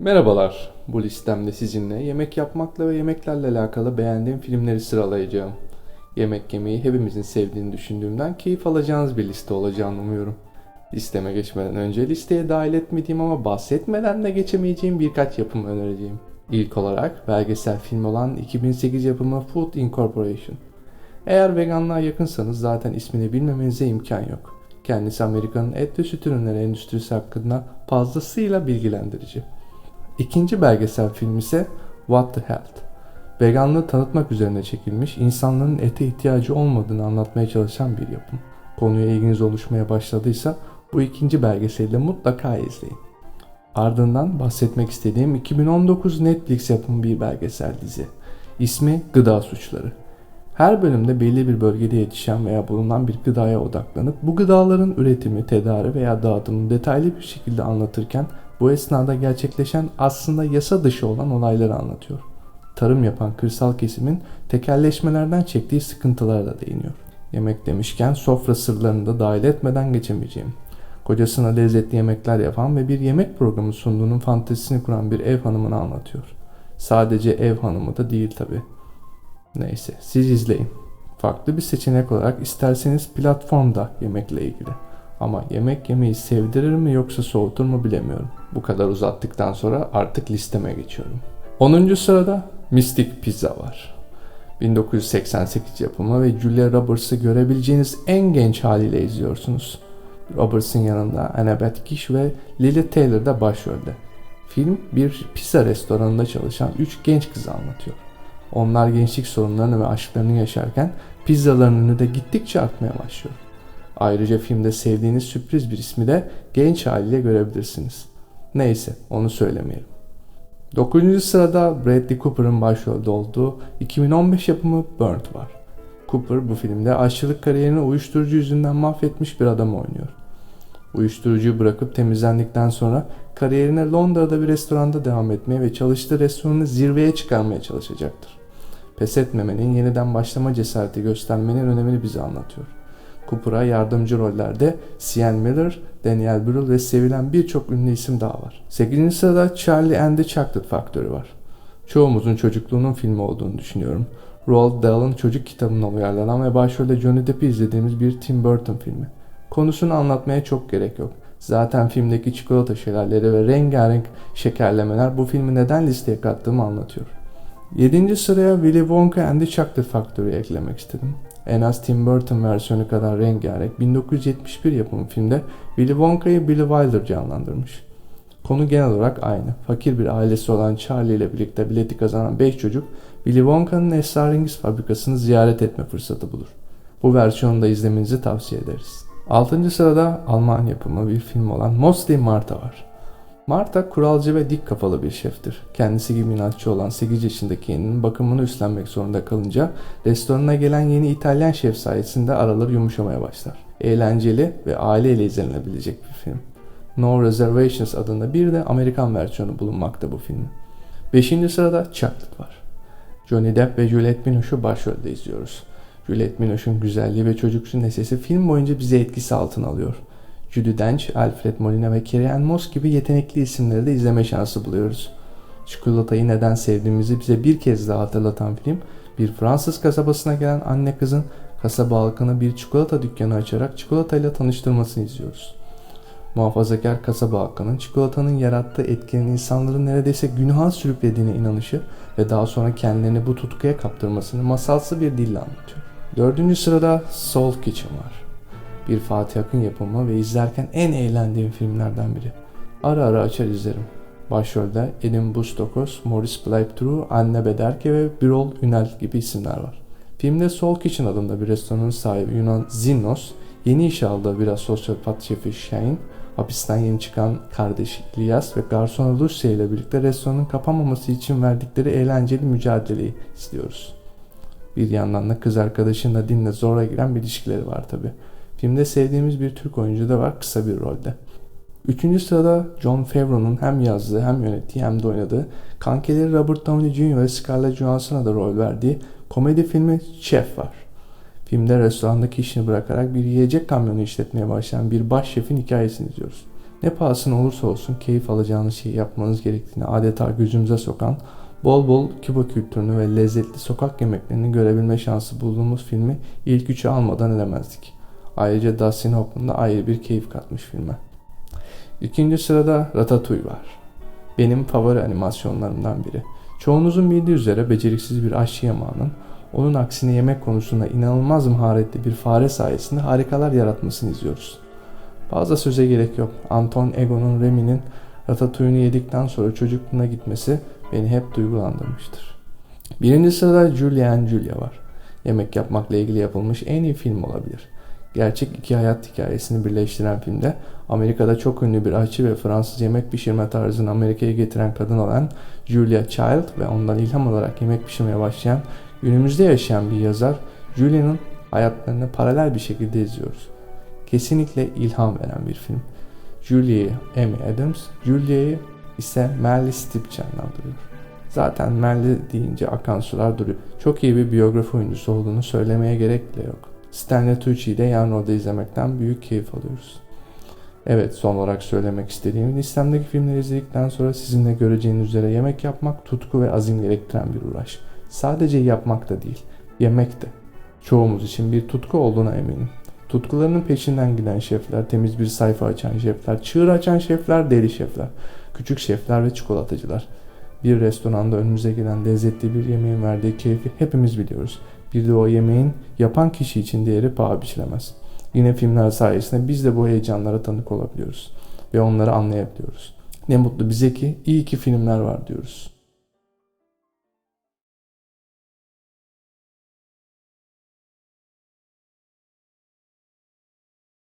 Merhabalar. Bu listemde sizinle yemek yapmakla ve yemeklerle alakalı beğendiğim filmleri sıralayacağım. Yemek yemeyi hepimizin sevdiğini düşündüğümden keyif alacağınız bir liste olacağını umuyorum. Listeme geçmeden önce listeye dahil etmediğim ama bahsetmeden de geçemeyeceğim birkaç yapım önereceğim. İlk olarak belgesel film olan 2008 yapımı Food Incorporation. Eğer veganlığa yakınsanız zaten ismini bilmemenize imkan yok. Kendisi Amerika'nın et ve süt ürünleri endüstrisi hakkında fazlasıyla bilgilendirici. İkinci belgesel film ise What the Health. Veganlığı tanıtmak üzerine çekilmiş, insanların ete ihtiyacı olmadığını anlatmaya çalışan bir yapım. Konuya ilginiz oluşmaya başladıysa bu ikinci belgeseli de mutlaka izleyin. Ardından bahsetmek istediğim 2019 Netflix yapımı bir belgesel dizi. İsmi Gıda Suçları. Her bölümde belli bir bölgede yetişen veya bulunan bir gıdaya odaklanıp bu gıdaların üretimi, tedarik veya dağıtımını detaylı bir şekilde anlatırken bu esnada gerçekleşen aslında yasa dışı olan olayları anlatıyor. Tarım yapan kırsal kesimin tekelleşmelerden çektiği sıkıntılara da değiniyor. Yemek demişken sofra sırlarını da dahil etmeden geçemeyeceğim. Kocasına lezzetli yemekler yapan ve bir yemek programı sunduğunun fantezisini kuran bir ev hanımını anlatıyor. Sadece ev hanımı da değil tabi. Neyse siz izleyin. Farklı bir seçenek olarak isterseniz platformda yemekle ilgili. Ama yemek yemeyi sevdirir mi yoksa soğutur mu bilemiyorum. Bu kadar uzattıktan sonra artık listeme geçiyorum. 10. sırada Mystic Pizza var. 1988 yapımı ve Julia Roberts'ı görebileceğiniz en genç haliyle izliyorsunuz. Roberts'ın yanında Annabeth Gish ve Lily Taylor da başrolde. Film bir pizza restoranında çalışan 3 genç kızı anlatıyor. Onlar gençlik sorunlarını ve aşklarını yaşarken pizzaların ünü de gittikçe artmaya başlıyor. Ayrıca filmde sevdiğiniz sürpriz bir ismi de genç haliyle görebilirsiniz. Neyse onu söylemeyelim. 9. sırada Bradley Cooper'ın başrolde olduğu 2015 yapımı Burnt var. Cooper bu filmde aşçılık kariyerini uyuşturucu yüzünden mahvetmiş bir adam oynuyor. Uyuşturucuyu bırakıp temizlendikten sonra kariyerine Londra'da bir restoranda devam etmeye ve çalıştığı restoranı zirveye çıkarmaya çalışacaktır. Pes etmemenin, yeniden başlama cesareti göstermenin önemini bize anlatıyor. Cooper'a yardımcı rollerde Sienna Miller, Daniel Brühl ve sevilen birçok ünlü isim daha var. 8. sırada Charlie and the Chocolate Factory var. Çoğumuzun çocukluğunun filmi olduğunu düşünüyorum. Roald Dahl'ın çocuk kitabından uyarlanan ve başrolde Johnny Depp'i izlediğimiz bir Tim Burton filmi. Konusunu anlatmaya çok gerek yok. Zaten filmdeki çikolata şelalleri ve rengarenk şekerlemeler bu filmi neden listeye kattığımı anlatıyor. 7. sıraya Willy Wonka and the Chocolate Factory eklemek istedim. En az Tim Burton versiyonu kadar rengarenk 1971 yapımı filmde Willy Wonka'yı Billy Wilder canlandırmış. Konu genel olarak aynı. Fakir bir ailesi olan Charlie ile birlikte bileti kazanan 5 çocuk Willy Wonka'nın esrarengiz fabrikasını ziyaret etme fırsatı bulur. Bu versiyonu da izlemenizi tavsiye ederiz. 6. sırada Alman yapımı bir film olan Mostly Marta var. Marta kuralcı ve dik kafalı bir şeftir. Kendisi gibi inatçı olan 8 yaşındaki yeğeninin bakımını üstlenmek zorunda kalınca restoranına gelen yeni İtalyan şef sayesinde araları yumuşamaya başlar. Eğlenceli ve aileyle izlenebilecek bir film. No Reservations adında bir de Amerikan versiyonu bulunmakta bu filmin. 5. sırada Chocolate var. Johnny Depp ve Juliette Binoche'u başrolde izliyoruz. Juliette Binoche'un güzelliği ve çocuksu nesesi film boyunca bizi etkisi altına alıyor. Judy Dench, Alfred Molina ve Ann Moss gibi yetenekli isimleri de izleme şansı buluyoruz. Çikolatayı neden sevdiğimizi bize bir kez daha hatırlatan film, bir Fransız kasabasına gelen anne kızın kasaba halkına bir çikolata dükkanı açarak çikolatayla tanıştırmasını izliyoruz. Muhafazakar kasaba halkının çikolatanın yarattığı etkinin insanların neredeyse günaha sürüklediğine inanışı ve daha sonra kendilerini bu tutkuya kaptırmasını masalsı bir dille anlatıyor. Dördüncü sırada Soul Kitchen var bir Fatih Akın yapımı ve izlerken en eğlendiğim filmlerden biri. Ara ara açar izlerim. Başrolde Elim Bustokos, Morris Bleibtreu, Anne Bederke ve Birol Ünel gibi isimler var. Filmde Soul Kitchen adında bir restoranın sahibi Yunan Zinnos, yeni işe aldığı biraz sosyopat şefi Shane, hapisten yeni çıkan kardeş İlyas ve garson Lucia ile birlikte restoranın kapanmaması için verdikleri eğlenceli mücadeleyi istiyoruz. Bir yandan da kız arkadaşınla dinle zora giren bir ilişkileri var tabi. Filmde sevdiğimiz bir Türk oyuncu da var kısa bir rolde. Üçüncü sırada John Favreau'nun hem yazdığı hem yönettiği hem de oynadığı kankeleri Robert Downey Jr. ve Scarlett Johansson'a da rol verdiği komedi filmi Chef var. Filmde restorandaki işini bırakarak bir yiyecek kamyonu işletmeye başlayan bir baş şefin hikayesini izliyoruz. Ne pahasına olursa olsun keyif alacağınız şeyi yapmanız gerektiğini adeta gözümüze sokan, bol bol Küba kültürünü ve lezzetli sokak yemeklerini görebilme şansı bulduğumuz filmi ilk üçe almadan edemezdik. Ayrıca Dustin Hoffman da ayrı bir keyif katmış filme. İkinci sırada Ratatouille var. Benim favori animasyonlarımdan biri. Çoğunuzun bildiği üzere beceriksiz bir aşçı yamağının onun aksine yemek konusunda inanılmaz maharetli bir fare sayesinde harikalar yaratmasını izliyoruz. Fazla söze gerek yok. Anton Egon'un Remy'nin Ratatouille'ni yedikten sonra çocukluğuna gitmesi beni hep duygulandırmıştır. Birinci sırada Julia and Julia var. Yemek yapmakla ilgili yapılmış en iyi film olabilir. Gerçek iki hayat hikayesini birleştiren filmde Amerika'da çok ünlü bir aşçı ve Fransız yemek pişirme tarzını Amerika'ya getiren kadın olan Julia Child ve ondan ilham alarak yemek pişirmeye başlayan günümüzde yaşayan bir yazar Julia'nın hayatlarını paralel bir şekilde izliyoruz. Kesinlikle ilham veren bir film. Julia'yı Amy Adams, Julia'yı ise Meryl Streep canlandırıyor. Zaten Meryl deyince akan sular duruyor. Çok iyi bir biyografi oyuncusu olduğunu söylemeye gerek bile yok. Stanley Tucci'yi de yan rolde izlemekten büyük keyif alıyoruz. Evet son olarak söylemek istediğim listemdeki filmleri izledikten sonra sizin de göreceğiniz üzere yemek yapmak tutku ve azim gerektiren bir uğraş. Sadece yapmak da değil, yemek de. Çoğumuz için bir tutku olduğuna eminim. Tutkularının peşinden giden şefler, temiz bir sayfa açan şefler, çığır açan şefler, deli şefler, küçük şefler ve çikolatacılar. Bir restoranda önümüze gelen lezzetli bir yemeğin verdiği keyfi hepimiz biliyoruz. Bir de o yemeğin yapan kişi için değeri paha biçilemez. Yine filmler sayesinde biz de bu heyecanlara tanık olabiliyoruz ve onları anlayabiliyoruz. Ne mutlu bize ki iyi ki filmler var diyoruz.